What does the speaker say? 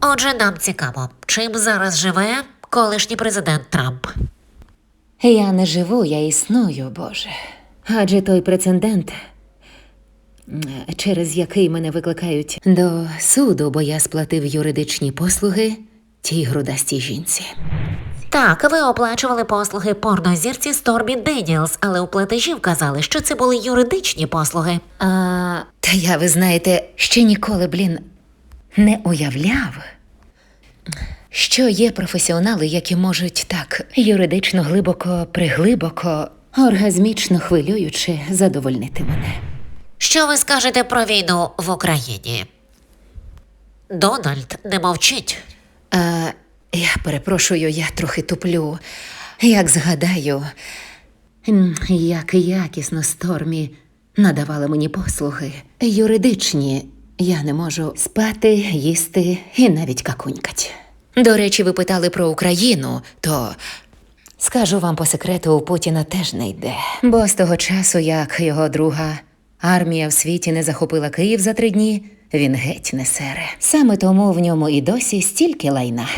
Отже, нам цікаво, чим зараз живе колишній президент Трамп. Я не живу, я існую, Боже. Адже той прецедент, через який мене викликають до суду, бо я сплатив юридичні послуги тій грудастій жінці. Так, ви оплачували послуги порнозірці Стормі Деніелс, але у платежі вказали, що це були юридичні послуги. А, та я, ви знаєте, ще ніколи, блін, не уявляв, що є професіонали, які можуть так юридично глибоко, приглибоко, оргазмічно хвилюючи задовольнити мене. Що ви скажете про війну в Україні? Дональд не мовчить. А, я перепрошую, я трохи туплю. Як згадаю, як якісно Стормі надавала мені послуги. Юридичні, я не можу спати, їсти і навіть какунькать. До речі, ви питали про Україну, то скажу вам по секрету, у Путіна теж не йде. Бо з того часу, як його друга армія в світі не захопила Київ за три дні, він геть не сере. Саме тому в ньому і досі стільки лайна.